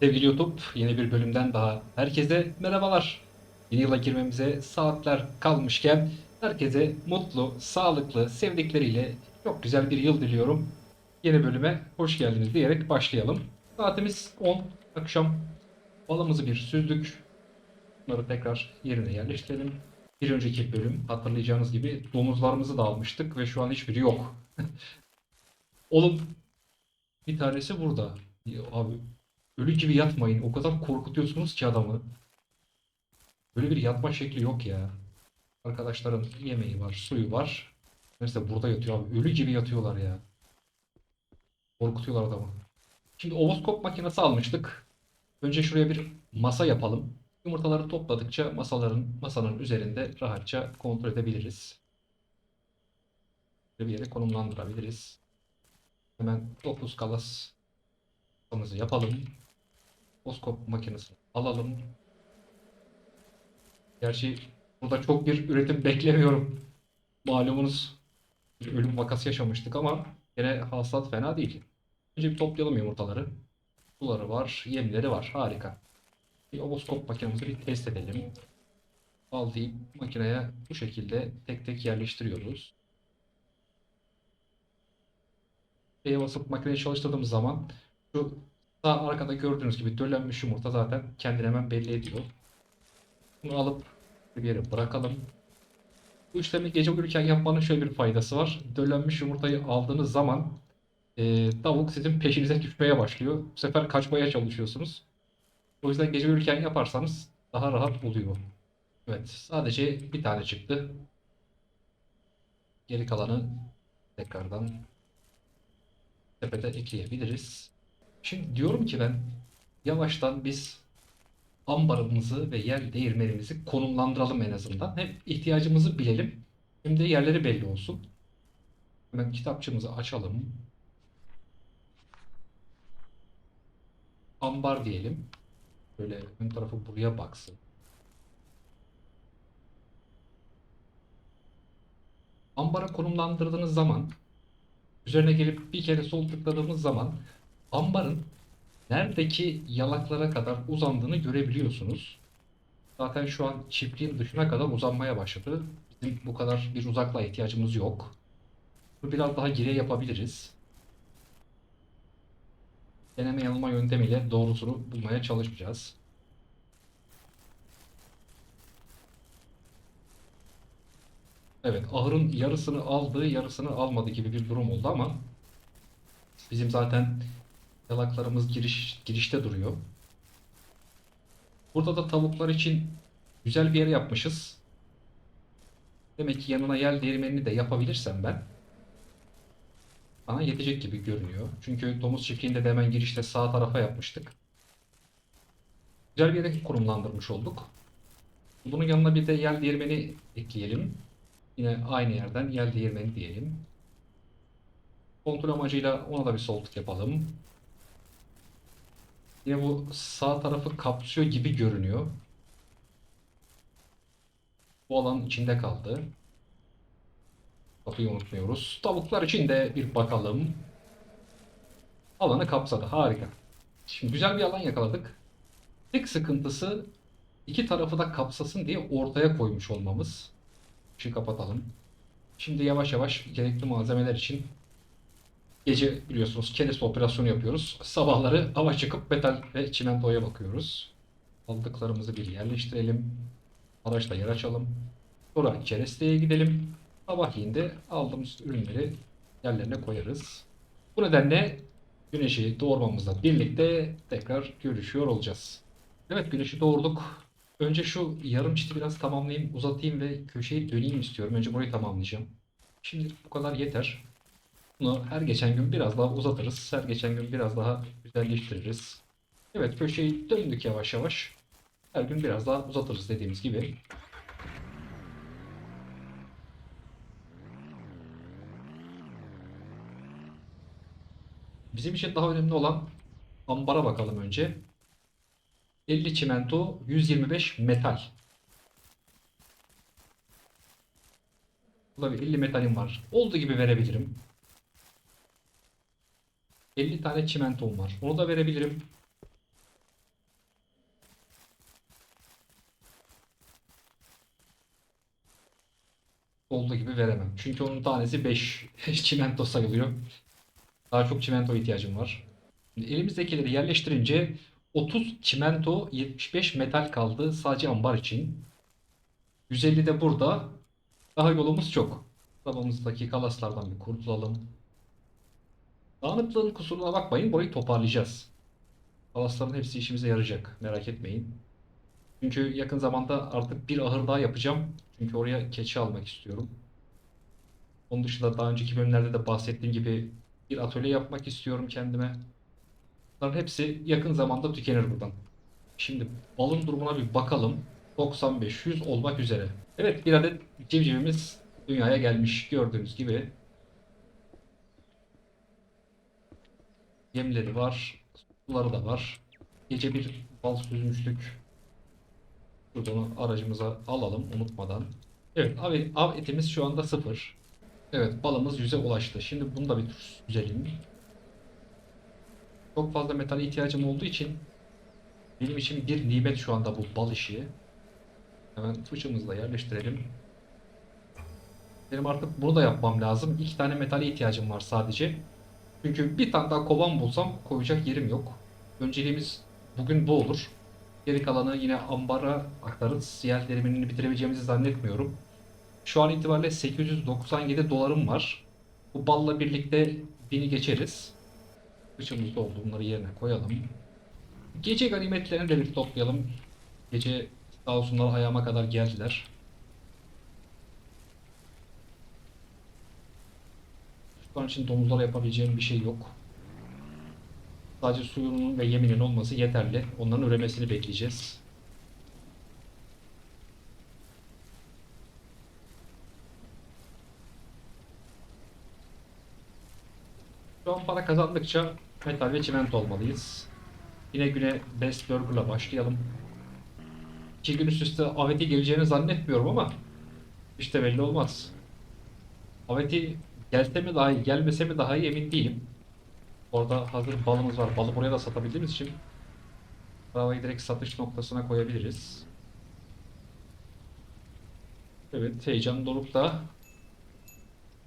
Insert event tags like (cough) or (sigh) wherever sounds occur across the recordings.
Sevgili YouTube, yeni bir bölümden daha herkese merhabalar. Yeni yıla girmemize saatler kalmışken herkese mutlu, sağlıklı, sevdikleriyle çok güzel bir yıl diliyorum. Yeni bölüme hoş geldiniz diyerek başlayalım. Saatimiz 10 akşam. Balımızı bir süzdük. Bunları tekrar yerine yerleştirelim. Bir önceki bölüm hatırlayacağınız gibi domuzlarımızı da almıştık ve şu an hiçbiri yok. (laughs) Oğlum bir tanesi burada. Abi ölü gibi yatmayın. O kadar korkutuyorsunuz ki adamı. Böyle bir yatma şekli yok ya. Arkadaşların yemeği var, suyu var. Neyse burada yatıyor abi. Ölü gibi yatıyorlar ya. Korkutuyorlar adamı. Şimdi ovoskop makinesi almıştık. Önce şuraya bir masa yapalım. Yumurtaları topladıkça masaların masanın üzerinde rahatça kontrol edebiliriz. Bir yere konumlandırabiliriz. Hemen 9 kalas yapalım. Oskop makinesini alalım. Gerçi burada çok bir üretim beklemiyorum. Malumunuz bir ölüm vakası yaşamıştık ama yine hasılat fena değil. Önce bir toplayalım yumurtaları. Suları var, yemleri var. Harika. Bir ovoskop makinemizi bir test edelim. Al deyip makineye bu şekilde tek tek yerleştiriyoruz. Şeye basıp makineyi çalıştırdığımız zaman şu sağ arkada gördüğünüz gibi döllenmiş yumurta zaten kendini hemen belli ediyor. Bunu alıp bir yere bırakalım. Bu işlemi gece uyurken yapmanın şöyle bir faydası var. Döllenmiş yumurtayı aldığınız zaman e, tavuk sizin peşinize düşmeye başlıyor. Bu sefer kaçmaya çalışıyorsunuz. O yüzden gece uyurken yaparsanız daha rahat oluyor. Evet, sadece bir tane çıktı. Geri kalanı tekrardan sepete ekleyebiliriz. Şimdi diyorum ki ben yavaştan biz ambarımızı ve yer değirmenimizi konumlandıralım en azından. Hem ihtiyacımızı bilelim hem de yerleri belli olsun. Hemen kitapçığımızı açalım. Ambar diyelim. Böyle ön tarafı buraya baksın. Ambara konumlandırdığınız zaman üzerine gelip bir kere sol tıkladığımız zaman ambarın neredeki yalaklara kadar uzandığını görebiliyorsunuz. Zaten şu an çiftliğin dışına kadar uzanmaya başladı. Bizim bu kadar bir uzaklığa ihtiyacımız yok. Bunu biraz daha geriye yapabiliriz. Deneme yanılma yöntemiyle doğrusunu bulmaya çalışacağız. Evet, ahırın yarısını aldı, yarısını almadı gibi bir durum oldu ama bizim zaten yalaklarımız giriş girişte duruyor. Burada da tavuklar için güzel bir yer yapmışız. Demek ki yanına yel değirmenini de yapabilirsem ben bana yetecek gibi görünüyor. Çünkü domuz çiftliğinde de hemen girişte sağ tarafa yapmıştık. Güzel bir yere konumlandırmış olduk. Bunun yanına bir de yel değirmeni ekleyelim. Yine aynı yerden yel değirmeni diyelim. Kontrol amacıyla ona da bir sol tık yapalım. Yine bu sağ tarafı kapsıyor gibi görünüyor. Bu alanın içinde kaldı. Kapıyı unutmuyoruz. Tavuklar için de bir bakalım. Alanı kapsadı. Harika. Şimdi güzel bir alan yakaladık. Tek sıkıntısı iki tarafı da kapsasın diye ortaya koymuş olmamız. Işığı kapatalım. Şimdi yavaş yavaş gerekli malzemeler için gece biliyorsunuz kenis operasyonu yapıyoruz. Sabahları hava çıkıp metal ve çimentoya bakıyoruz. Aldıklarımızı bir yerleştirelim. Araçla yer açalım. Sonra keresteye gidelim. Sabahleyin de aldığımız ürünleri yerlerine koyarız. Bu nedenle güneşi doğurmamızla birlikte tekrar görüşüyor olacağız. Evet güneşi doğurduk. Önce şu yarım çiti biraz tamamlayayım, uzatayım ve köşeyi döneyim istiyorum. Önce burayı tamamlayacağım. Şimdi bu kadar yeter. Bunu her geçen gün biraz daha uzatırız. Her geçen gün biraz daha güzelleştiririz. Evet köşeyi döndük yavaş yavaş. Her gün biraz daha uzatırız dediğimiz gibi. Bizim için daha önemli olan ambara bakalım önce. 50 çimento, 125 metal. Burada bir 50 metalim var. Olduğu gibi verebilirim. 50 tane çimentom var. Onu da verebilirim. Olduğu gibi veremem. Çünkü onun tanesi 5 (laughs) çimento sayılıyor. Daha çok çimento ihtiyacım var. Şimdi elimizdekileri yerleştirince 30 çimento 75 metal kaldı sadece ambar için. 150 de burada. Daha yolumuz çok. Arabamızdaki kalaslardan bir kurtulalım. Dağınıklığın kusuruna bakmayın. Burayı toparlayacağız. Kalasların hepsi işimize yarayacak. Merak etmeyin. Çünkü yakın zamanda artık bir ahır daha yapacağım. Çünkü oraya keçi almak istiyorum. Onun dışında daha önceki bölümlerde de bahsettiğim gibi bir atölye yapmak istiyorum kendime. Bunların hepsi yakın zamanda tükenir buradan. Şimdi balın durumuna bir bakalım. 95-100 olmak üzere. Evet bir adet civcivimiz dünyaya gelmiş gördüğünüz gibi. Yemleri var. Suları da var. Gece bir bal süzmüştük. Şurada onu aracımıza alalım unutmadan. Evet av, av etimiz şu anda sıfır. Evet balımız yüze ulaştı. Şimdi bunu da bir süzelim. Çok fazla metale ihtiyacım olduğu için benim için bir nimet şu anda bu bal işi. Hemen fıçımızı da yerleştirelim. Benim artık bunu da yapmam lazım. İki tane metale ihtiyacım var sadece. Çünkü bir tane daha kovan bulsam koyacak yerim yok. Önceliğimiz bugün bu olur. Geri kalanı yine ambara aktarırız. Yer deriminini bitirebileceğimizi zannetmiyorum. Şu an itibariyle 897 dolarım var. Bu balla birlikte 1000'i geçeriz. Kışımız da oldu. Bunları yerine koyalım. Gece ganimetlerini de bir toplayalım. Gece sağ olsunlar ayağıma kadar geldiler. Şu an için domuzlara yapabileceğim bir şey yok. Sadece suyunun ve yeminin olması yeterli. Onların üremesini bekleyeceğiz. Şu an para kazandıkça metal ve çimento olmalıyız. Yine güne Best Burger'la başlayalım. İki gün üst üste Aveti geleceğini zannetmiyorum ama işte belli olmaz. Aveti gelse mi daha iyi, gelmese mi daha iyi emin değilim. Orada hazır balımız var. Balı buraya da satabildiğimiz için arabayı direkt satış noktasına koyabiliriz. Evet, heyecan dorukta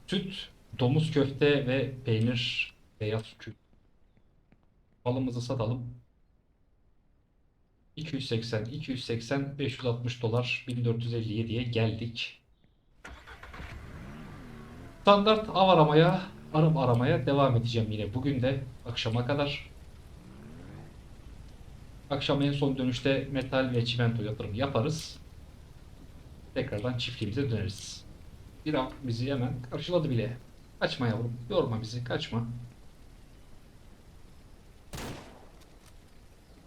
süt, domuz köfte ve peynir, beyaz süt. Balımızı satalım. 280, 280, 560 dolar, 1457'ye geldik. Standart av aramaya, arım aramaya devam edeceğim yine bugün de akşama kadar. Akşam en son dönüşte metal ve çimento yatırım yaparız. Tekrardan çiftliğimize döneriz. Bir av bizi hemen karşıladı bile. Kaçma yavrum, yorma bizi, kaçma.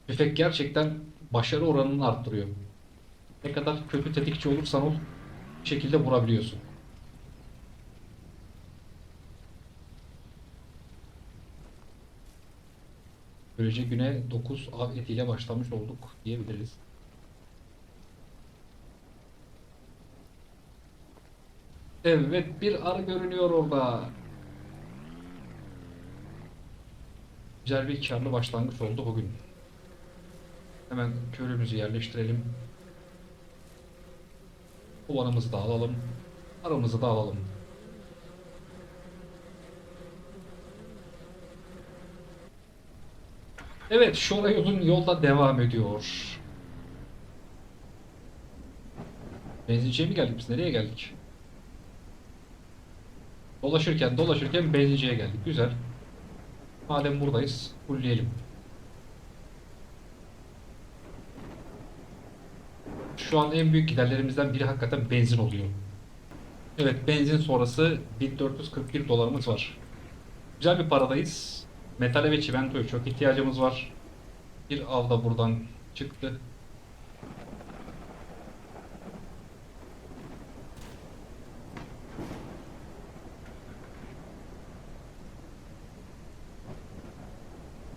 Tüfek gerçekten başarı oranını arttırıyor. Ne kadar kötü tetikçi olursan ol, bir şekilde vurabiliyorsun. Böylece güne 9 av etiyle başlamış olduk diyebiliriz. Evet bir arı görünüyor orada. Güzel bir karlı başlangıç oldu bugün. Hemen körümüzü yerleştirelim. Kovanımızı da alalım. Arımızı da alalım. Evet, Şoray uzun yolda devam ediyor. Benzinciye mi geldik biz? Nereye geldik? Dolaşırken dolaşırken benzinciye geldik. Güzel. Madem buradayız, fullleyelim. Şu an en büyük giderlerimizden biri hakikaten benzin oluyor. Evet, benzin sonrası 1441 dolarımız var. Güzel bir paradayız. Metale ve çimentoya çok ihtiyacımız var. Bir av da buradan çıktı.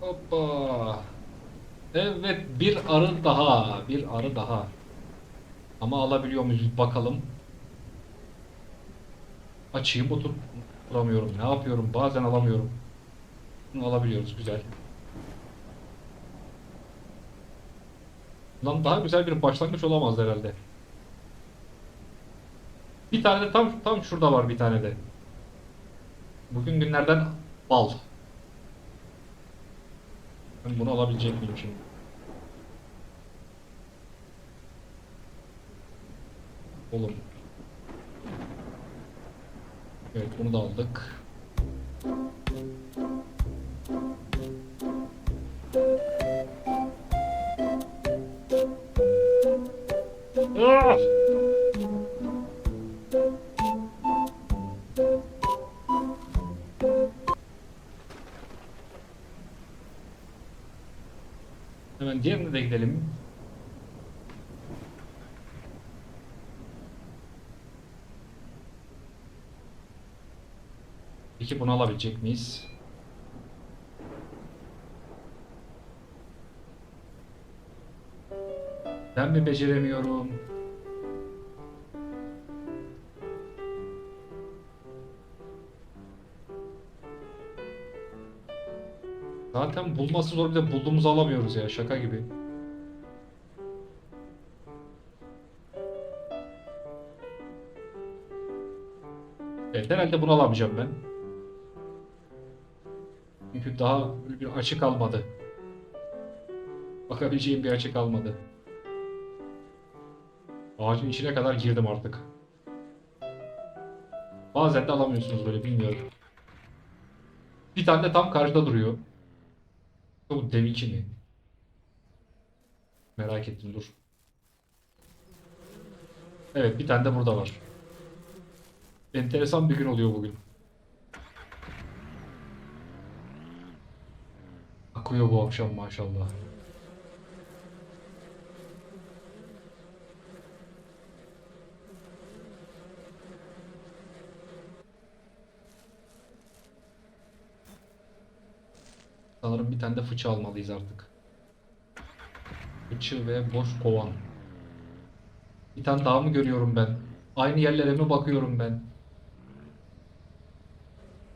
Hoppa. Evet bir arı daha. Bir arı daha. Ama alabiliyor muyuz bakalım. Açayım otur. Duramıyorum. Ne yapıyorum? Bazen alamıyorum. Bunu alabiliyoruz. Güzel. Bundan daha güzel bir başlangıç olamaz herhalde. Bir tane de tam tam şurada var bir tane de. Bugün günlerden bal. Ben bunu alabilecek miyim şimdi? Oğlum. Evet bunu da aldık. Hemen diğerine de gidelim. Peki bunu alabilecek miyiz? Ben mi beceremiyorum? Zaten bulması zor bir de bulduğumuzu alamıyoruz ya şaka gibi. Evet herhalde bunu alamayacağım ben. Çünkü daha bir açık almadı. Bakabileceğim bir açık almadı. Ağacın içine kadar girdim artık. Bazen de alamıyorsunuz böyle bilmiyorum. Bir tane de tam karşıda duruyor. Bu deminki mi? Merak ettim dur. Evet bir tane de burada var. Enteresan bir gün oluyor bugün. Akıyor bu akşam maşallah. Sanırım bir tane de fıçı almalıyız artık. Fıçı ve boş kovan. Bir tane daha mı görüyorum ben? Aynı yerlere mi bakıyorum ben?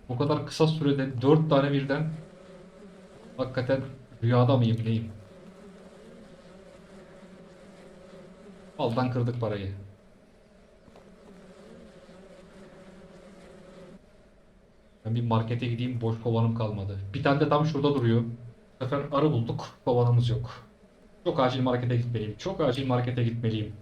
Bu kadar kısa sürede dört tane birden hakikaten rüyada mıyım neyim? Aldan kırdık parayı. Ben bir markete gideyim boş kovanım kalmadı. Bir tane de tam şurada duruyor. Bu arı bulduk. Kovanımız yok. Çok acil markete gitmeliyim. Çok acil markete gitmeliyim.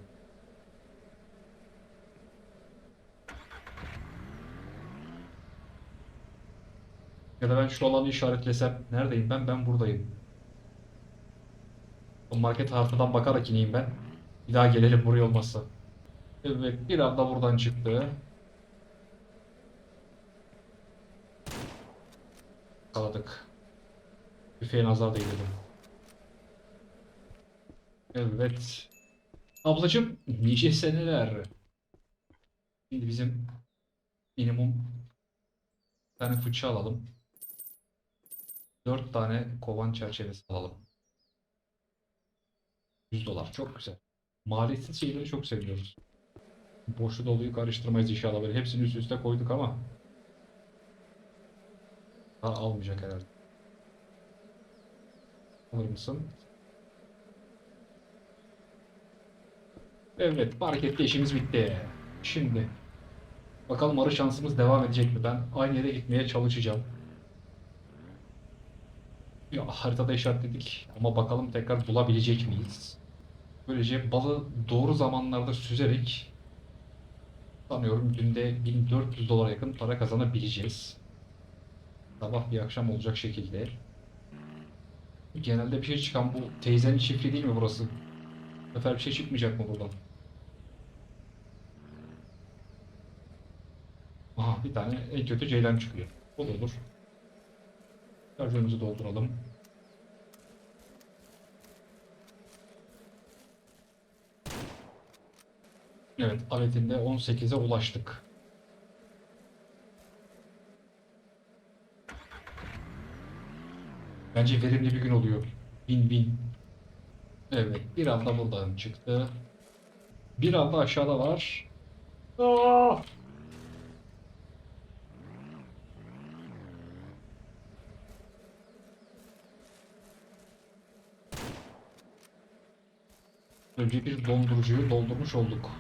Ya da ben şu alanı işaretlesem. Neredeyim ben? Ben buradayım. O market haritadan bakarak ineyim ben. Bir daha gelelim buraya olmazsa. Evet bir anda buradan çıktı. Kaladık. Büfeye nazar değdirdim. Evet. Ablacım nice seneler. Şimdi bizim minimum bir tane fıçı alalım. Dört tane kovan çerçevesi alalım. 100 dolar çok güzel. Maliyetsiz şeyleri çok seviyoruz. Boşu doluyu karıştırmayız inşallah böyle. Hepsini üst üste koyduk ama daha almayacak herhalde. Alır mısın? Evet, markette işimiz bitti. Şimdi bakalım arı şansımız devam edecek mi? Ben aynı yere gitmeye çalışacağım. Ya haritada işaretledik ama bakalım tekrar bulabilecek miyiz? Böylece balı doğru zamanlarda süzerek sanıyorum günde 1400 dolara yakın para kazanabileceğiz. Sabah bir akşam olacak şekilde. Genelde bir şey çıkan bu teyzenin çiftliği değil mi burası? Bu sefer bir şey çıkmayacak mı buradan? Aha bir tane en kötü ceylan çıkıyor. O da olur. Şarjörümüzü dolduralım. Evet, aletinde 18'e ulaştık. Bence verimli bir gün oluyor. Bin bin. Evet, bir anda buradan çıktı. Bir anda aşağıda var. Aa! Önce bir dondurucuyu doldurmuş olduk.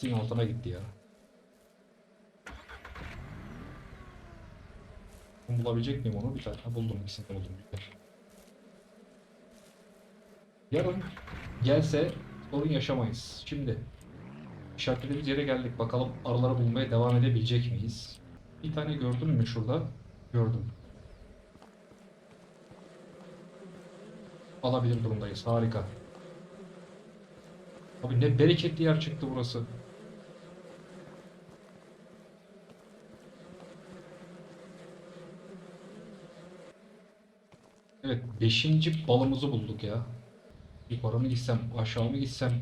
Lastiğin altına gitti ya. Bulabilecek miyim onu? Bir tane buldum. ikisini de buldum. Güzel. Yarın gelse sorun yaşamayız. Şimdi işaretlediğimiz yere geldik. Bakalım arıları bulmaya devam edebilecek miyiz? Bir tane gördün mü şurada? Gördüm. Alabilir durumdayız. Harika. Abi ne bereketli yer çıktı burası. Evet, beşinci balımızı bulduk ya. Yukarı mı gitsem, aşağı mı gitsem?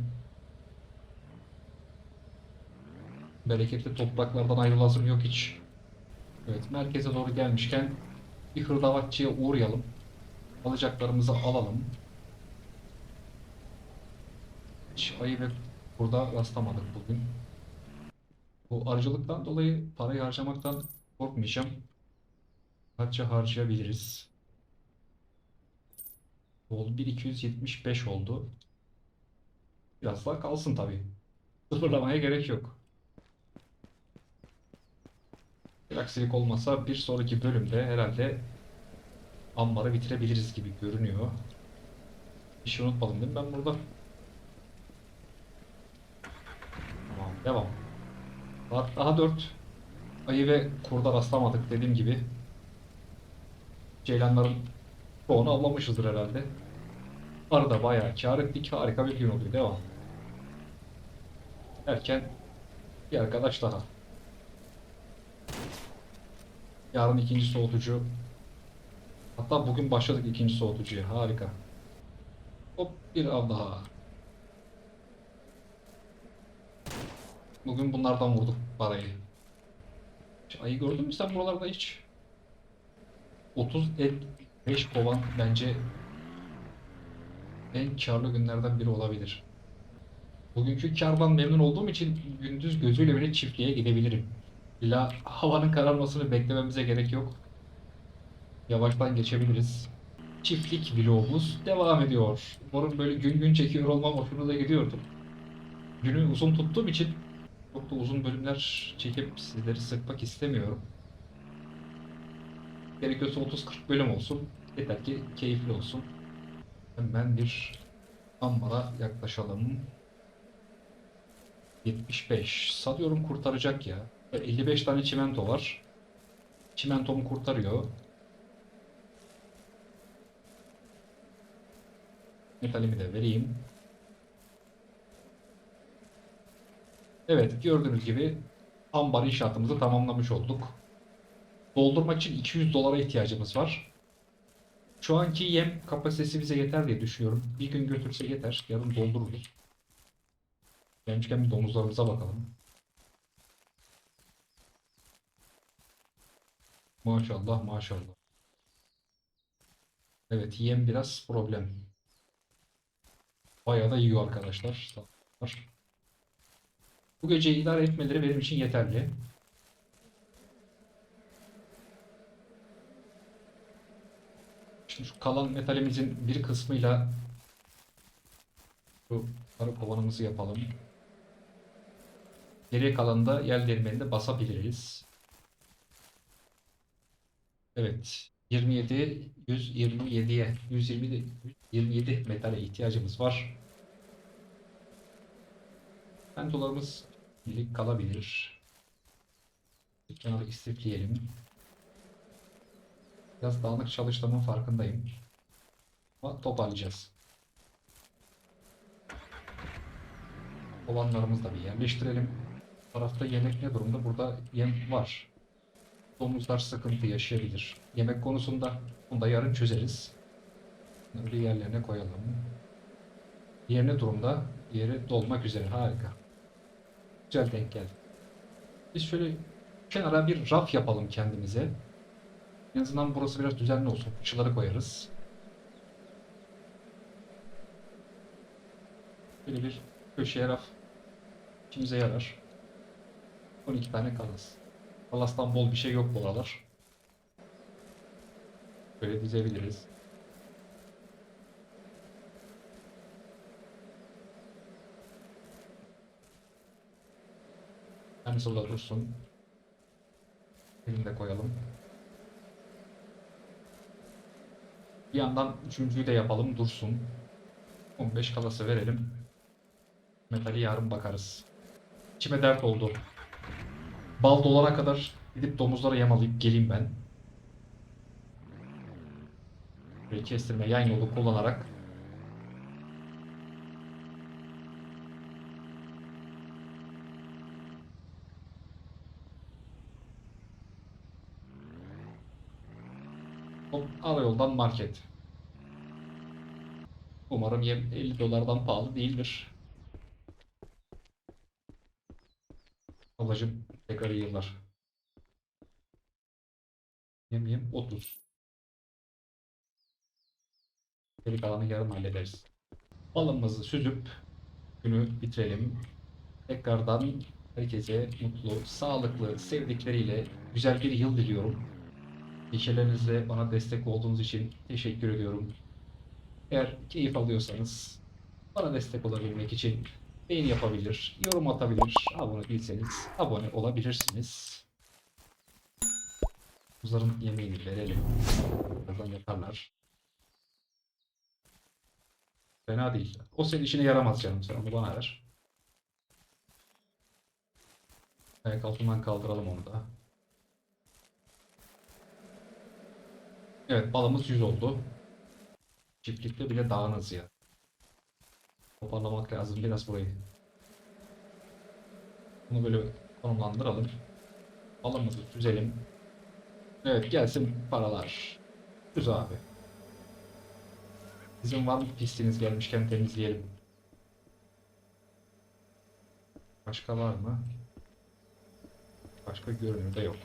Bereketli topraklardan ayrılasım yok hiç. Evet, merkeze doğru gelmişken bir hırdavatçıya uğrayalım. Alacaklarımızı alalım. Hiç ayı ve burada rastlamadık bugün. Bu arıcılıktan dolayı parayı harcamaktan korkmayacağım. Kaçça harcayabiliriz? Oldu 1275 oldu. Biraz daha kalsın tabii. Sıfırlamaya gerek yok. Bir aksilik olmasa bir sonraki bölümde herhalde ambarı bitirebiliriz gibi görünüyor. Bir şey unutmadım değil mi ben burada? Tamam devam. Saat daha 4. Ayı ve kurda rastlamadık dediğim gibi. Ceylanların çoğunu avlamışızdır herhalde. Arada bayağı kâr ettik. Harika bir gün oluyor. Devam. Derken bir arkadaş daha. Yarın ikinci soğutucu. Hatta bugün başladık ikinci soğutucuya. Harika. Hop bir av daha. Bugün bunlardan vurduk parayı. Ayı gördün mü sen buralarda hiç? 30 et 5 kovan bence en karlı günlerden biri olabilir. Bugünkü kardan memnun olduğum için gündüz gözüyle bile çiftliğe gidebilirim. İlla havanın kararmasını beklememize gerek yok. Yavaştan geçebiliriz. Çiftlik vlogumuz devam ediyor. Umarım böyle gün gün çekiyor olmam hoşunuza gidiyordur. Günü uzun tuttuğum için çok da uzun bölümler çekip sizleri sıkmak istemiyorum. Gerekiyorsa 30-40 bölüm olsun. Yeter ki keyifli olsun. Hemen bir ambara yaklaşalım. 75. Sanıyorum kurtaracak ya. 55 tane çimento var. Çimentomu kurtarıyor. Metalimi de vereyim. Evet gördüğünüz gibi ambar inşaatımızı tamamlamış olduk. Doldurmak için 200 dolara ihtiyacımız var. Şu anki yem kapasitesi bize yeter diye düşünüyorum. Bir gün götürse yeter. Yarın doldururuz. Gelmişken bir domuzlarımıza bakalım. Maşallah maşallah. Evet yem biraz problem. Bayağı da yiyor arkadaşlar. Bu gece idare etmeleri benim için yeterli. Şu kalan metalimizin bir kısmıyla şu arı kovanımızı yapalım. Geriye kalan da yel değirmeninde basabiliriz. Evet. 27 127'ye 120 127 metale ihtiyacımız var. Pentolarımız birlik kalabilir. Bir kenara istifleyelim. Biraz dağınık çalıştığımın farkındayım. Ama toparlayacağız. Olanlarımızı da bir yerleştirelim. Bu tarafta yemek ne durumda? Burada yem var. Domuzlar sıkıntı yaşayabilir. Yemek konusunda bunu da yarın çözeriz. Bunları yerlerine koyalım. Diğer ne durumda? Diğeri dolmak üzere. Harika. Güzel denk geldi. Biz şöyle kenara bir raf yapalım kendimize. En azından burası biraz düzenli olsun. Fıçıları koyarız. Böyle bir köşeye raf işimize yarar. 12 tane kalas. Kalastan bol bir şey yok bu aralar. Böyle dizebiliriz. Kendisi burada dursun. Elini de koyalım. Bir yandan üçüncüyü de yapalım dursun. 15 kalası verelim. Metali yarın bakarız. İçime dert oldu. Bal dolana kadar gidip domuzlara yem alayıp geleyim ben. Böyle kestirme yan yolu kullanarak o ara yoldan market. Umarım yem 50 dolardan pahalı değildir. Ablacım tekrar yıllar. Yem yem 30. Geri kalanı yarın hallederiz. Balımızı süzüp günü bitirelim. Tekrardan herkese mutlu, sağlıklı, sevdikleriyle güzel bir yıl diliyorum. Neşelerinizle bana destek olduğunuz için teşekkür ediyorum. Eğer keyif alıyorsanız bana destek olabilmek için beğeni yapabilir, yorum atabilir, abone değilseniz abone olabilirsiniz. Kuzların yemeğini verelim. Birazdan yaparlar. Fena değil. O senin işine yaramaz canım. Sen onu bana ver. Ayak altından kaldıralım onu da. Evet balımız 100 oldu. Çiftlikte bile dağınız ya. Toparlamak lazım biraz burayı. Bunu böyle konumlandıralım. Balımızı süzelim. Evet gelsin paralar. Düz abi. Bizim var mı gelmişken temizleyelim. Başka var mı? Başka görünürde yok.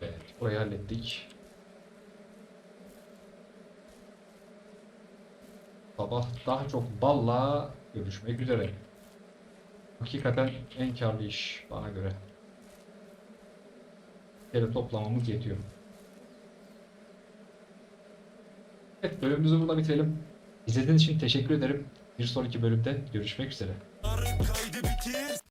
Evet, burayı hallettik. Sabah daha çok balla görüşmek üzere. Hakikaten en karlı iş bana göre. Bir kere toplamamız yetiyor. Evet bölümümüzü burada bitirelim. İzlediğiniz için teşekkür ederim. Bir sonraki bölümde görüşmek üzere.